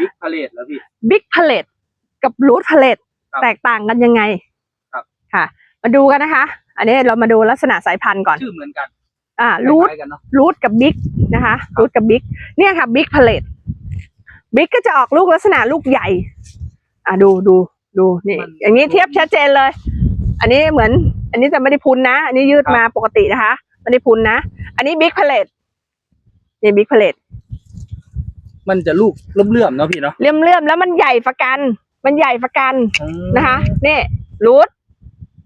บิ๊กพาเลตแล้วพี่ บิ๊กพาเลตกับรูทพาเลตครับแตกต่างกันยังไงครับ ค่ะ มาดูกันนะคะ อันนี้เรามาดูลักษณะสายพันธุ์ก่อน ชื่อเหมือนกันอ่ารูท คล้ายๆกันเนาะ รูทกับบิ๊กนะคะรูทกับบิ๊กเนี่ยค่ะบิ๊กพาเลตบิ๊กก็จะออกลูกลักษณะลูกใหญ่ อะดูดูดูนี่อย่างนี้เทียบชัดเจนเลย อันนี้เหมือน อันนี้จะไม่ได้พุนนะ อันนี้ยืดมาปกตินะคะไม่ได้พุนนะ อันนี้บิ๊กพาเลตนี่บิ๊กพาเลต มันจะลูกเลื่อมๆเนาะพี่เนาะเลื่อมเลื่อมๆแล้วมันใหญ่ประกัน มันใหญ่ประกันอืมนะคะนี่รูท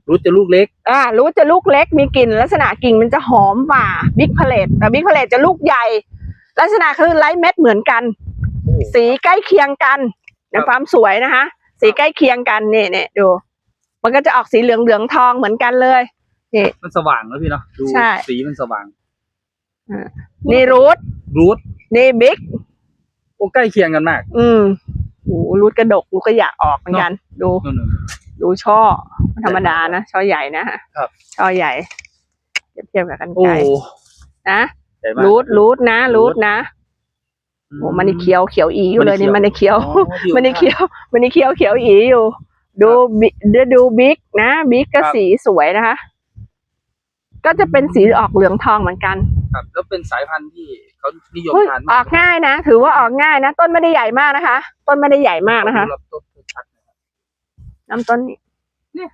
รู้จะลูกเล็ก อ่ารูทจะลูกเล็ก มีกลิ่นลักษณะกิ่งมันจะหอมกว่าบิ๊กพาเลตแต่บิ๊กพาเลตจะลูกใหญ่ ลักษณะคือไลท์เม็ดเหมือนกันโอ้สีใกล้เคียงกันคในรับความสวยนะคะ สีใกล้เคียงกันนี่นี่ดู มันก็จะออกสีเหลืองเหลืองๆทองเหมือนกันเลยนี่มันสว่างแล้วพี่เนาะดูใช่สีมันสว่างนี่รูทรูทนี่บิ๊กโอ้ ใกล้เคียงกันมาก อืมโอ้รูทกระดกรูทก็อยากออกเหมือนกัน ดู นู่น ดูช่อไม่ธรรมดานะช่อใหญ่นะฮะครับ ช่อใหญ่เทียบเทียบกับกันๆโอ้ไกลนะใหญ่มาก รูทรูทนะรูทนะอืโอ้มันนี่เขียวเขียวอีอยู่เลยนี่มัมันนนี่นี่เขียว อ๋อที่มันนี่เขียว มันนี่เขียวเขียวอีอยู่ ดูบิเดี๋ยวดูบิ๊กนะบิ๊กก็ครับ สีสวยนะคะ ก็จะเป็นสีออกเหลืองทองเหมือนกัน ครับแล้วเป็นสายพันธุ์ที่เขานิยมเฮ้ยทานอมาอกกง่ายนะ ถือว่าออกง่ายนะ ต้นไม่ได้ใหญ่มากนะคะ ต้นไม่ได้ใหญ่มากนะคะดูลำต้นชัดนะครับน้ำต้นนี่เนี่ย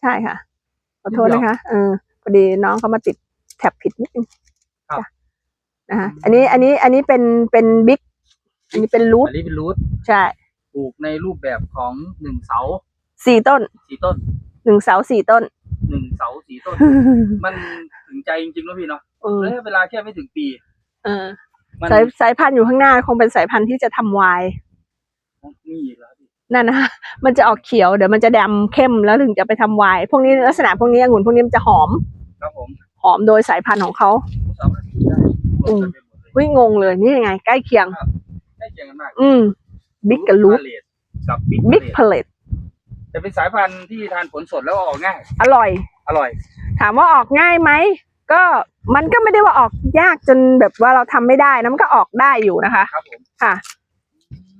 ใช่ค่ะ ขอโทษนิดเดียวนะคะ เออพอดีน้องเขามาติดแท็บผิดนิดนึงครับจ้ะนะคะ อันนี้ อันนี้ อันนี้เป็น เป็นบิ๊ก อันนี้เป็นรูทอันนี้เป็นรูทใช่ ปลูกในรูปแบบของหนึ่งเสาสี่ต้น สี่ต้นหนึ่งเสาสี่ต้นหนึ่ง เสาสี่ต้น มันถึงใจจริงๆแล้วพี่เนาะเออระยะเวลาแค่ไม่ถึงปี เออมันสายสายพันธุ์อยู่ข้างหน้าคงเป็นสายพันธุ์ที่จะทำไวน์นี่อีกแล้วพี่นั่นนะคะมันจะออกเขียวเดี๋ยวมันจะดำเข้มแล้วถึงจะไปทำไวน์พวกนี้ลักษณะพวกนี้องุ่นพวกนี้มันจะหอมครับผมหอมโดยสายพันธุ์ของเขาสามารถปลูกได้อืมรวมกันไปหมดเลยวิ่งงงเลยนี่ยังไง ใกล้เคียง ใกล้เคียงกันมากอืมบิ๊กกับลูพาเลตกับบิ๊กบิ๊กพาเลต พาเลตแต่เป็นสายพันธุ์ที่ทานผลสดแล้วออกง่าย อร่อย อร่อย ถามว่าออกง่ายไหมก็มันก็ไม่ได้ว่าออกยากจนแบบว่าเราทำไม่ได้นะมันก็ออกได้อยู่นะคะครับผมค่ะ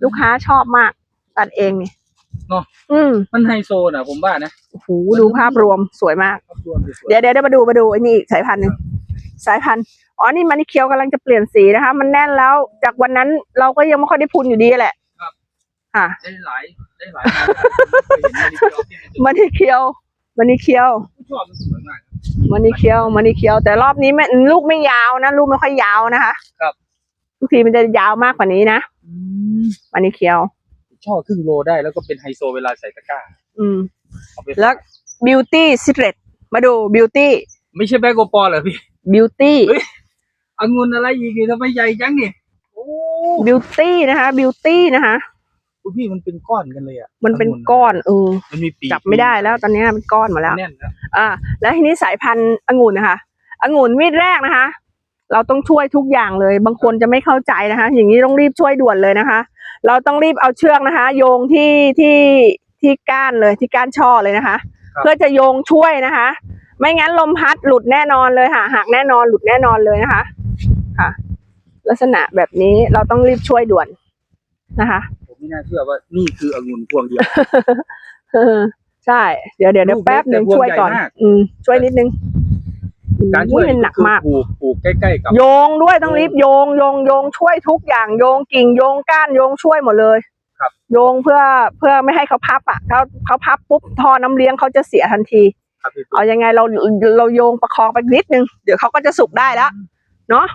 ลูกค้าชอบมาก ตัดเองนี่เนอะอืมมันไฮโซนะผมว่านะโอ้โหดูภาพรวมสวยมากครอบครัวสวยเดี๋ยวเดี๋ยวเดี๋ยวมาดูมาดูไอ้นี่อีกสายพันธุ์หนึ่งสายพันธุ์อ๋อนี่มันนี่เคียวกำลังจะเปลี่ยนสีนะคะ มันแน่นแล้ว จากวันนั้นเราก็ยังไม่ค่อยได้พุนอยู่ดีแหละ ค่ะ ได้หลายได้หลายพันธุ์เคยเห็นในวิดีโอที่มันจะมันนี่เคียว มันนี่เคียวชอบมันสวยมากมันนี่เคียว มันนี่เคียว แต่รอบนี้ไม่ลูกไม่ยาวนะลูกไม่ค่อยยาวนะคะ ครับทุกทีมันจะยาวมากกว่านี้นะมันนี่เคียว ช่อครึ่งโลได้แล้วก็เป็นไฮโซเวลาใส่ตะกร้า อืมเอาไปแล้ว beauty secret มาดู beauty ไม่ใช่แบกโกปอลเหรอพี่ beauty เฮ้ยองุ่นอะไรอีกนี่ทำไมใหญ่จังนี่โอ้ beauty นะคะ beauty นะคะ คุณพี่มันเป็นก้อนกันเลยอะมันเป็นก้อนเออมันมีปีจับไม่ได้แล้วตอนนี้เป็นก้อนหมดแล้วแน่นแล้วอ่า แล้วทีนี้สายพันธุ์องุ่นนะคะองุ่นมีดแรกนะคะ เราต้องช่วยทุกอย่างเลย บางคนจะไม่เข้าใจนะคะ อย่างนี้ต้องรีบช่วยด่วนเลยนะคะ เราต้องรีบเอาเชือกนะคะ โยงที่ที่ที่ก้านเลยที่ก้านช่อเลยนะคะ เพื่อจะโยงช่วยนะคะ ไม่งั้นลมพัดหลุดแน่นอนเลยค่ะหักแน่นอนหลุดแน่นอนเลยนะคะ ค่ะ ลักษณะแบบนี้เราต้องรีบช่วยด่วนนะคะผม ไม่น่าเชื่อว่านี่คือองุ่นพวงเดียว เออใช่ เดี๋ยวเดี๋ยวเดี๋ยวลูกเล็กแป๊บหนึ่งแต่พวงช่วยก่อน ใหญ่มาก อืมช่วยนิดนึงการช่วยอุ้มันหนักมาก ปลูกปลูกใกล้ๆกับ โยงด้วยต้องรีบโยงโยงโยงช่วยทุกอย่างโยงกิ่งโยงก้านโยงช่วยหมดเลยครับ โยงเพื่อเพื่อไม่ให้เขาพับอะเขาเขาพับปุ๊บท่อน้ำเลี้ยงเขาจะเสียทันที ครับพี่เอายังไงเราเราโยงประคองไปนิดนึง เดี๋ยวเขาก็จะสุกได้แล้วเนาะ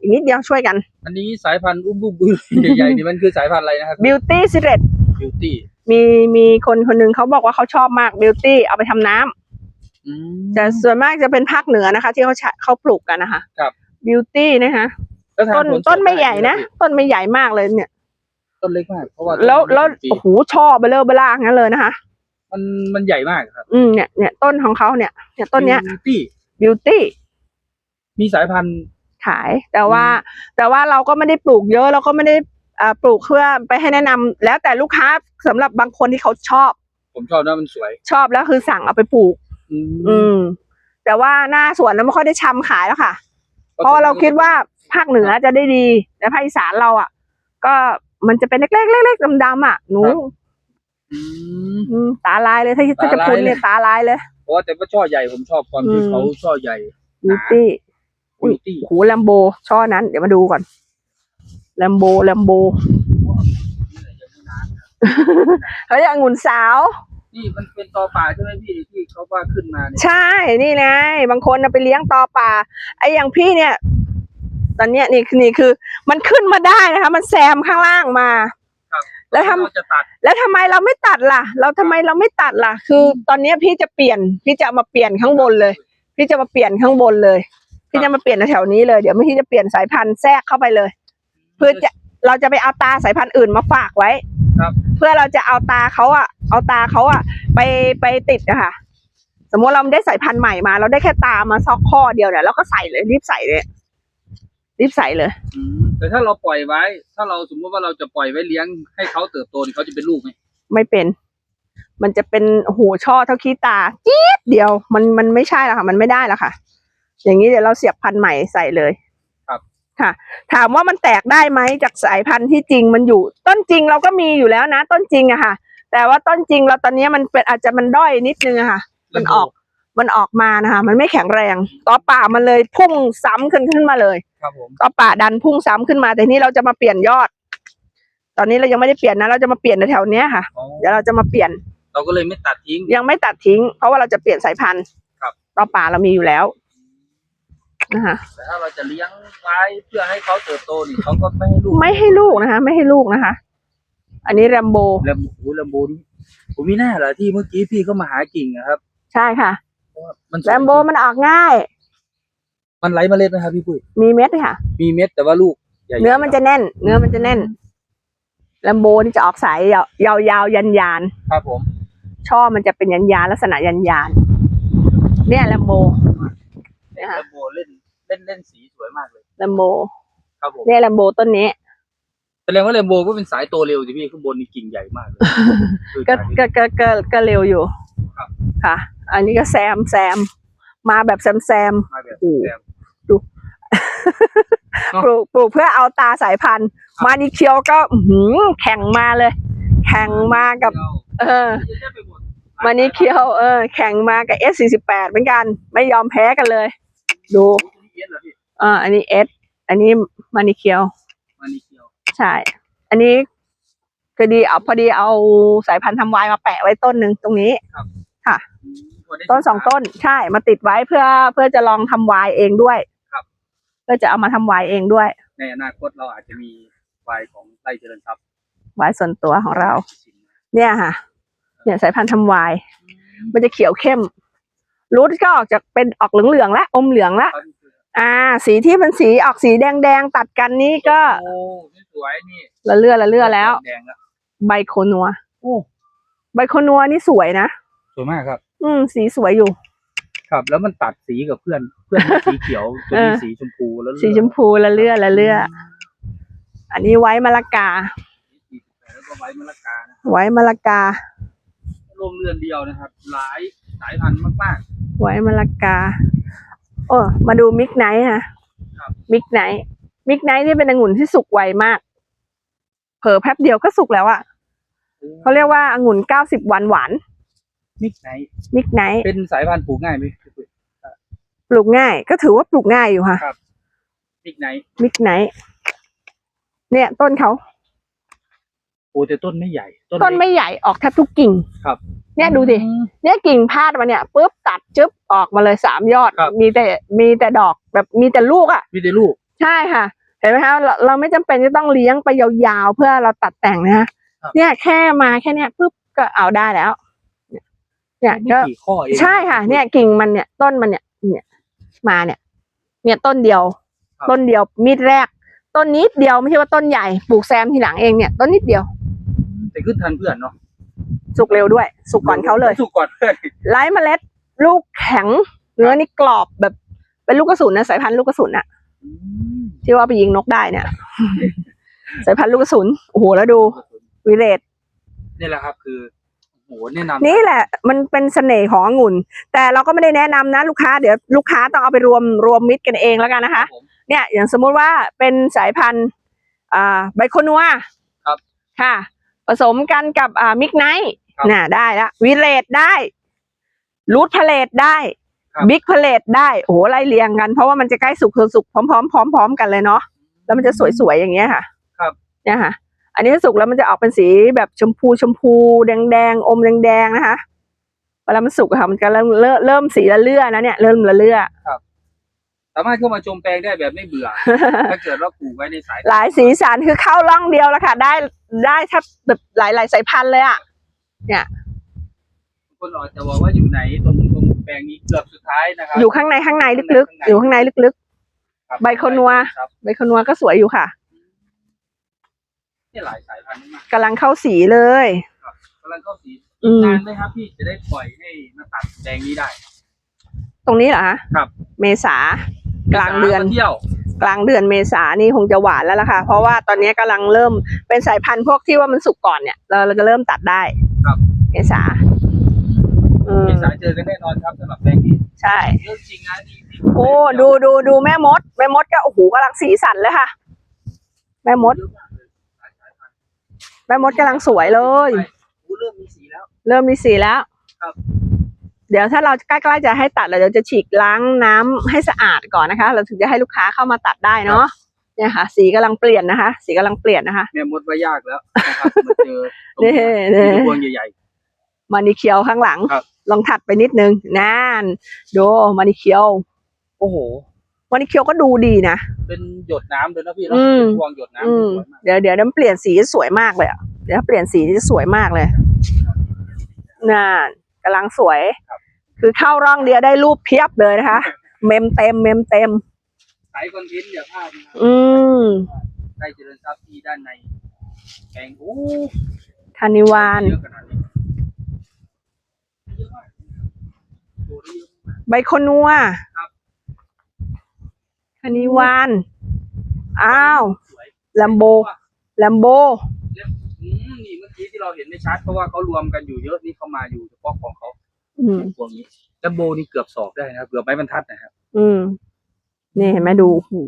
อีกนิดเดียวช่วยกัน อันนี้สายพันธุ์อุ้มบุ้มบุ้มใหญ่ๆนี่มันคือสายพันธุ์อะไรนะครับ beauty secret บิวตี้มีมีคนคนหนึ่งเขาบอกว่าเขาชอบมาก beauty เอาไปทำน้ำแต่ส่วนมากจะเป็นภาคเหนือนะคะ ที่เขาใช้เขาปลูกกันนะคะ ครับบิวตี้นะคะแล้วทาต้นผลสดต้นไม่ใหญ่นะด้ต้นไม่ใหญ่มากเลยเนี่ย ต้นเล็กมากเพราะว่าแล้วแล้วต้นมันโอ้โหช่อเบลอเบล่างั้นเลยนะคะ มันมันใหญ่มากครับอืมเนี่ยเนี่ยต้นของเขาเนี่ยเนี่ยต้นเนี้ยบิวตี้บิวตี้มีสายพันธุ์ ขาย แต่ว่าแต่ว่าเราก็ไม่ได้ปลูกเยอะเราก็ไม่ได้อ่าปลูกเพื่อไปให้แนะนำแล้วแต่ลูกค้าสำหรับบางคนที่เขาชอบ ผมชอบนะมันสวย ชอบแล้วคือสั่งเอาไปปลูก อืมอืมแต่ว่าหน้าสวนเราไม่ค่อยได้ชำขายแล้วค่ะ เพราะเราคิดว่าภาคเหนือจะได้ดีและภาคอีสานเราอะ ก็มันจะเป็นเล็กๆเล็กๆดำๆอะหนูครับอืมอืมตาลายเลยถ้าถ้าจะตาลายพุนเนี่ยเลยตาลายเลยเพราะว่าแต่ว่าช่อใหญ่ผมชอบความที่อืมเขาช่อใหญ่บิวตี้ อุ้บิยวตี้หูแลมโบ ช่อนั้น เดี๋ยวมาดูก่อนแลมโบแลมโบ เฮ้ยองุ่นสาว นี่มันเป็นตอป่าใช่ไหมพี่ที่เขาว่าขึ้นมาเนี่ยใช่นี่ไงบางคนน่ะไปเลี้ยงต่อป่า ไอ้อย่างพี่เนี่ย ตอนเนี้ยนี่คือนี่คือ มันขึ้นมาได้นะคะ มันแซมข้างล่างมา ครับแล้วทำ เราจะตัดแล้วทำไมเราไม่ตัดล่ะ เราทำไมเราไม่ตัดล่ะ คือตอนเนี้ยพี่จะเปลี่ยน พี่จะเอามาเปลี่ยนข้างบนเลย พี่จะมาเปลี่ยนข้างบนเลย พี่จะมาเปลี่ยนแถวๆนี้เลยเดี๋ยวไม่พี่จะเปลี่ยนสายพันธุ์แทรกเข้าไปเลยเพื่อจะเราจะไปเอาตาสายพันธุ์อื่นมาฝากไว้ครับเพื่อเราจะเอาตาเขาอะเอาตาเขาอะไปไปติดอะค่ะ สมมติเราได้สายพันธุ์ใหม่มา เราได้แค่ตามาซอกข้อเดียวเนี่ยเราก็ใส่เลยรีบใส่เลยรีบใส่เลยอืมแต่ถ้าเราปล่อยไว้ ถ้าเราสมมติว่าเราจะปล่อยไว้เลี้ยงให้เขาเติบโตนี่เขาจะเป็นลูกไหมไม่เป็น มันจะเป็นโอ้โหช่อเท่าขี้ตาจี๊ดเดียว มันมันไม่ใช่ละค่ะ มันไม่ได้ละค่ะ อย่างนี้เดี๋ยวเราเสียบพันธุ์ใหม่ใส่เลยครับค่ะ ถามว่ามันแตกได้ไหมจากสายพันธุ์ที่จริงมันอยู่ ต้นจริงเราก็มีอยู่แล้วนะ ต้นจริงอะค่ะ แต่ว่าต้นจริงเราตอนนี้มันเป็นอาจจะมันด้อยนิดนึงอะค่ะ มันออกมันออกมานะคะ มันไม่แข็งแรงต่อป่ามันเลยพุ่งซ้ำขึ้นขึ้นมาเลยครับผมต่อป่าดันพุ่งซ้ำขึ้นมา แต่นี่เราจะมาเปลี่ยนยอด ตอนนี้เรายังไม่ได้เปลี่ยนนะเราจะมาเปลี่ยนแถวๆเนี้ยค่ะอ๋อเดี๋ยวเราจะมาเปลี่ยน เราก็เลยไม่ตัดทิ้ง ยังไม่ตัดทิ้ง เพราะว่าเราจะเปลี่ยนสายพันธุ์ครับต่อป่าเรามีอยู่แล้ว นะคะ แต่ถ้าเราจะเลี้ยงไว้เพื่อให้เขาเติบโตนี่เขาก็ไม่ให้ลูกไม่ให้ลูกนะคะ ไม่ให้ลูกนะคะ อันนี้แรมโบแลมโอ้แลมโบนี่ผมมีหน้าเหรอที่เมื่อกี้พี่เขามาหากิ่งอะครับ ใช่ค่ะเพราะว่ามันสวยแรมโบมันออกง่าย มันไร้เมล็ดนะครับพี่ปุ้ยมีเม็ดค่ะ มีเม็ดแต่ว่าลูกใหญ่ๆเนื้อมันจะแน่น เนื้อมันจะแน่นแรมโบนี่จะออกสายยาวยาวๆยันยานครับผมๆช่อมันจะเป็นยันยานๆลักษณะยันยานๆเนี่ยแรมโบ แล นะคะ มโบเล่น เล่นเล่นสีสวยมากเลยแรมโบครับผมเนี่ยแรมโบต้นนี้แสดงว่าแลมโบก็เป็นสายโตเร็วสิพี่ข้างบนนี่กิ่งใหญ่มากเลยคือก็สายนี้ก็ก็ก็ก็เร็วอยู่ครับค่ะ อันนี้ก็แซมแซม มาแบบแซมแซมมาแบบโอ้แซมดูเนอะปลูกปลูกเพื่อเอาตาสายพันธุ์ครับมาดีเคียวก็อื้อหือแข่งมาเลย แข่งมากับ เออเยอะแยะไปหมดมานีเคียวเออ แข่งมากับ S 4 8เหมือนกัน ไม่ยอมแพ้กันเลย ดูเย อะเหรอพี่อ่าอันนี้ S อันนี้มานีเคียวมานีเคียวใช่ อันนี้ก็ดีเอาพอดีเอาสายพันธุ์ทำวายมาแปะไว้ต้นหนึ่งตรงนี้พได้ต้นสองต้นใช่มาติดไว้เพื่อเพื่อจะลองทำวายเองด้วยครับเพื่อจะเอามาทำวายเองด้วย ในอนาคตเราอาจจะมีไฟของไร่เจริญทรัพย์วายส่วนตัวของเรา เนี่ยค่ะ เนี่ยสายพันธุ์ทำวาย มันจะเขียวเข้มรูทก็ออกจากเป็นออกเหลืองๆแล้วอมเหลืองแล้ว อ่า สีที่มันสีออกสีแดงๆตัดกันนี่ก็โอ้นี่สวยนี่ละเลือละเลือแล้ว แดงแล้วใบโคนัวโอ้ใบโคนัวนี่สวยนะสวยมากครับ อืม สีสวยอยู่ ครับ แล้วมันตัดสีกับเพื่อน เพื่อนสีเขียวตัวนี้เออสีชมพูแล้วสีชมพูละเลือละเลืออันนี้ไว้มะละกาแล้วก็ไว้มะละกานะไว้มะละกาโรงเรือนเดียวนะครับ หลายสายพันธุ์มากไว้มะละกา โอ้มาดูมิกไนท์ฮะครับมิกไนท์มิกไนท์นี่เป็นองุ่นที่สุกไวมาก เผลอแป๊บเดียวก็สุกแล้วอะๆเขาเรียกว่าองุ่นเก้าสิบวันหวานมิกไนท์มิกไนท์เป็นสายพันธุ์ปลูกง่ายไหมพี่ปุ้ยปลูกง่าย ก็ถือว่าปลูกง่ายอยู่ค่ะมิกไนท์มิกไนท์เนี่ยต้นเขาโอ้แต่ต้นไม่ใหญ่ ต้นเล็กไม่ใหญ่ออกแทบทุกกิ่งครับ เนี่ยดูดิอืมเนี่ยกิ่งพาดมาเนี่ยปุ๊บตัดจึ๊บออกมาเลยสามยอดครับมีแต่มีแต่ดอกแบบมีแต่ลูกอะ มีแต่ลูก ใช่ค่ะ เห็นไหมคะเราเราไม่จำเป็นจะต้องเลี้ยงไปยาวๆเพื่อเราตัดแต่งนะฮะครับเนี่ยแค่มาแค่เนี้ยปุ๊บก็เอาได้แล้ว เนี่ยไม่ก็กี่ข้อเองใช่ค่ะ เนี่ยกิ่งมันเนี่ยต้นมันเนี่ย เนี่ยมาเนี่ย เนี่ยต้นเดียว ต้นเดียวมีดแรก ต้นนิดเดียวไม่ใช่ว่าต้นใหญ่ปลูกแซมทีหลังเองเนี่ย ต้นนิดเดียว แต่ขึ้นทันเพื่อนเนาะสุกเร็วด้วย สุกก่อนเขาเลยสุกก่อนเพื่อนไร้เมล็ด ลูกแข็ง เนื้อนี่กรอบแบบเป็นลูกกระสุนนะสายพันธุ์ลูกกระสุนอะอืมที่ว่าไปยิงนกได้เนี่ย สายพันธุ์ลูกกระสุนโอ้โหแล้วดูวิเลตนี่แหละครับ คือโอ้โหแนะนำนี่แหละ มันเป็นเสน่ห์ขององุ่น แต่เราก็ไม่ได้แนะนำนะ ลูกค้าเดี๋ยวลูกค้าต้องเอาไปรวมรวมมิตรกันเองแล้วกันนะคะผมเนี่ย อย่างสมมุติว่าเป็นสายพันธุ์ อ่าไบโคนัวครับ ค่ะ ผสมกันกับอ่ามิกไนท์ครับน่ะได้ละวิเลตได้รูทพาเลตได้ครับ บิ๊กพาเลตได้โอ้โหไล่เรียงกัน เพราะว่ามันจะใกล้สุกคือสุกพร้อมๆพร้อมๆกันเลยเนาะแล้วมันจะสวยๆอย่างเงี้ยค่ะครับ เนี่ยค่ะ อันนี้สุกแล้วมันจะออกเป็นสีแบบชมพูชมพูแดงแดงๆอมแดงแดงๆนะคะเวลามันสุกอะค่ะมันจะเริ่มเริ่มเริ่มสีละเลื่อนะเนี่ยเริ่มละเลื่อสามารถเข้ามาชมแปลงได้แบบไม่เบื่อ ถ้าเกิดว่าปลูกไว้ในสายหลายสีสันคือเข้าร่องเดียวแล้วค่ะ ได้ได้แทบแบบหลายหลายๆสายพันธุ์เลยอะคนอาจจะบอกว่าอยู่ไหนตรงตรงแปลงนี้เกือบสุดท้ายนะครับอยู่ข้างในข้างในลึกๆ อยู่ข้างในลึกครับใบโคนัวครับๆใบขนัวก็สวยอยู่ค่ะนี่หลายสายพันธุ์มากกำลังเข้าสีเลยกำลังเข้าสีอืมนานไหมครับพี่จะได้ปล่อยให้มาตัดแปลงนี้ได้ ตรงนี้เหรอคะครับ เมษา กลางเดือนมเที่ยวกลางเดือนเมษานี่คงจะหวานแล้วล่ะค่ะ เพราะว่าตอนนี้กำลังเริ่มเป็นสายพันธุ์พวกที่ว่ามันสุกก่อนเนี่ย เราเราจะเริ่มตัดได้ ครับ เมษาอืมเมษาเจอกันแน่นอนครับสำหรับแปลงนี้ใช่เรื่องจริงนะนี่นี่โอ้ดูดูดูแม่มด แม่มดก็โอ้โหกำลังสีสันเลยค่ะ แม่มดเยอะมากเลยหลายสายพันธุ์แม่มดกำลังสวยเลยโอ้เริ่มมีสีแล้ว เริ่มมีสีแล้วครับ เดี๋ยวถ้าเราใกล้ๆจะให้ตัดเราเดี๋ยวจะฉีกล้างน้ำให้สะอาดก่อนนะคะ เราถึงจะให้ลูกค้าเข้ามาตัดได้เนาะเนี่ยค่ะ สีกำลังเปลี่ยนนะคะ สีกำลังเปลี่ยนนะคะแม่มดว่ายากแล้วนะครับมาเจอตรงนี่นี้นี่มีพวงใหญ่มานิเคียวข้างหลังครับลองถัดไปนิดนึงนั่นดูมานิเคียวๆโอ้โหมานิเคียวก็ดูดีนะเป็นหยดน้ำเลยนะพี่เนาะอืมเป็นพวงหยดน้ำอืมสวยมากเดี๋ยวเดี๋ยวน้ำเปลี่ยนสีสวยมากเลยอะเดี๋ยวเปลี่ยนสีจะสวยมากเลยนั่นกำลังสวย คือเข้าร่องเดียวได้รูปเพียบเลยนะคะ เมมเต็มเมมเต็มสายคอนเทนต์อย่าพลาดนะครับอืมได้เจริญทรัพย์ที่ด้านในแปลงโอ้คานิวานเยอะขนาดนี้เยอะมากโอ้ได้เยอะมากใบโคนัวครับคานิวาน อ้าวสวยแลมโบแลมโบอืมนี่เมื่อ กี้ที่เราเห็นไม่ชัดเพราะว่าเขารวมกันอยู่เยอะนี่เขามาอยู่เฉพาะของเขาอืมพวกนี้จัมโบนี่เกือบสอบได้นะครับเกือบไม้บรรทัดนะครับ อืมนี่เห็นไหมดูหู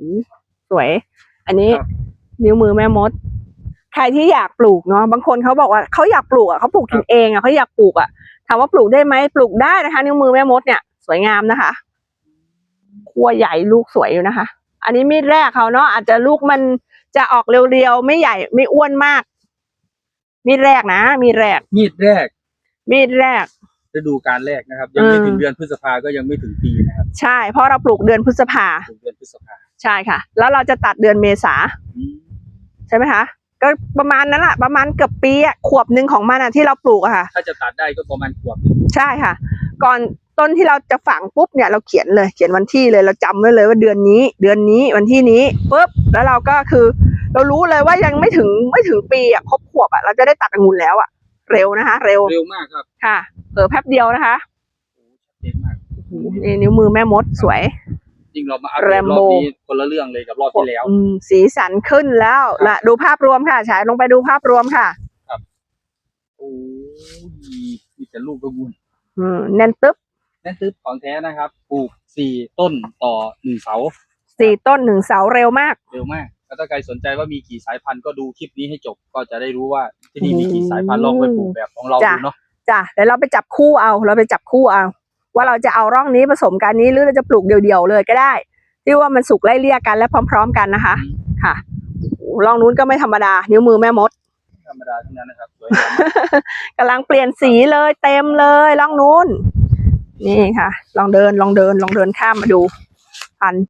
สวย อันนี้ครับ นิ้วมือแม่มด ใครที่อยากปลูกเนาะบางคนเขาบอกว่าเขาอยากปลูกอะเขาปลูกกินเองอะเขาอยากปลูกอะถามว่าปลูกได้ไหมปลูกได้นะคะ นิ้วมือแม่มดเนี่ยสวยงามนะคะขั้วใหญ่ลูกสวยอยู่นะคะ อันนี้มีดแรกเขาเนาะอาจจะลูกมันจะออกเรียวๆไม่ใหญ่ไม่อ้วนมาก มีดแรกนะ มีดแรก มีดแรกมีดแรก ฤดูการแรกนะครับ ยังไม่อืมถึงเดือนพฤษภาก็ยังไม่ถึงปีนะครับใช่ เพราะเราปลูกเดือนพฤษภาถึงเดือนพฤษภาใช่ค่ะ แล้วเราจะตัดเดือนเมษาอืมใช่ไหมคะก็ประมาณนั้นแหละประมาณเกือบปีอะขวบหนึ่งของมันอะที่เราปลูกอะค่ะ ถ้าจะตัดได้ก็ประมาณขวบหนึ่งใช่ค่ะ ก่อน ต้นที่เราจะฝังปุ๊บเนี่ยเราเขียนเลยเขียนวันที่เลยเราจำไว้เลยว่าเดือนนี้ เดือนนี้วันที่นี้ปุ๊บแล้วเราก็คือ เรารู้เลยว่ายังไม่ถึงไม่ถึงปีอะครบขวบอะเราจะได้ตัดองุ่นแล้วอะเร็วนะคะ เร็วเร็วมากครับค่ะเผลอแป๊บเดียวนะคะโอ้ชัดเจนมากนี่นิ้วมือแม่มดสวยจริงเรามาอัปเดตร Rambo อบนี้คนละเรื่องเลยกับรอบที่แล้วอืมสีสันขึ้นแล้วละดูภาพรวมค่ะฉายลงไปดูภาพรวมค่ะโอ้ยมีแต่ลูกกระบุนอืมแน่นตึ๊บ นั่นคือของแท้นะครับปลูกสี่ต้นต่อหนึ่งเสาสี่ต้นหนึ่งเสาเร็วมาก เร็วมากแล้วถ้าใครสนใจว่ามีกี่สายพันธุ์ก็ดูคลิปนี้ให้จบก็จะได้รู้ว่าที่นี่มีกี่สายพันธุ์ลองไปปลูกแบบของเราจ้ะดูเนาะจ้ะเดี๋ยวเราไปจับคู่เอาเราไปจับคู่เอา ว่าเราจะเอาร่องนี้ผสมกันนี้หรือเราจะปลูกเดี่ยวๆเลยก็ได้ ที่ว่ามันสุกไล่เลี่ยกันและพร้อม ๆ กันนะคะ ค่ะโอ้โหร่องนู้นก็ไม่ธรรมดา นิ้วมือแม่มดธรรมดาทั้งนั้นนะครับสวยงามมากกำลังเปลี่ยนสีเลยเต็มเลยร่องนู้น นี่ค่ะ ลองเดินลองเดินลองเดินข้ามมาดูพัน